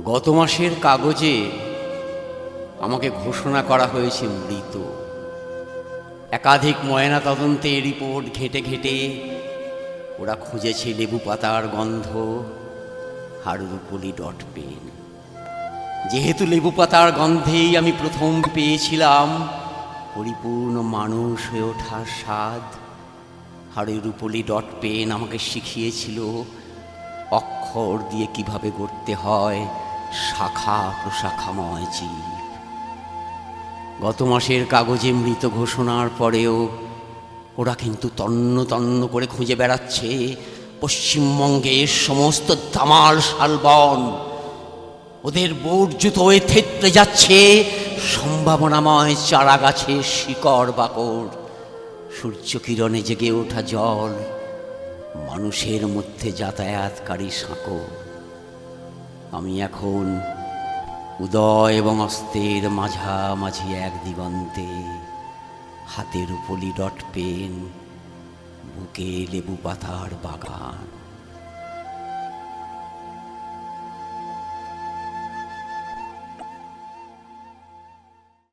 গত মাসের কাগজে আমাকে ঘোষণা করা হয়েছে মৃত। একাধিক ময়না তদন্তে রিপোর্ট ঘেটে ঘেটে ওরা খুঁজেছে লেবু পাতার গন্ধ, হাড়ুরুপলি ডট পেন। যেহেতু লেবু পাতার গন্ধেই আমি প্রথম পেয়েছিলাম, পরিপূর্ণ মানুষ হয়ে ওঠার স্বাদ, হাড়ুরুপলি ডট পেন আমাকে শিখিয়েছিল অক্ষর দিয়ে কীভাবে গড়তে হয় শাখা প্রশাখাময় জীব। গত মাসের কাগজে মৃত ঘোষণার পরেও ওরা কিন্তু তন্ন তন্ন করে খুঁজে বেড়াচ্ছে পশ্চিমবঙ্গের সমস্ত দামাল শালবন। ওদের বর্জুত হয়ে থেতলে যাচ্ছে সম্ভাবনাময় চারা গাছের শিকড় বাকড়। সূর্যকিরণে জেগে ওঠা জল মানুষের মধ্যে যাতায়াতকারী সাঁকো আমি এখন উদয় এবং অস্তের মাঝামাঝি এক দিগন্তে হাতের উপলি ডট পেন, বুকে লেবু পাতার বাগান।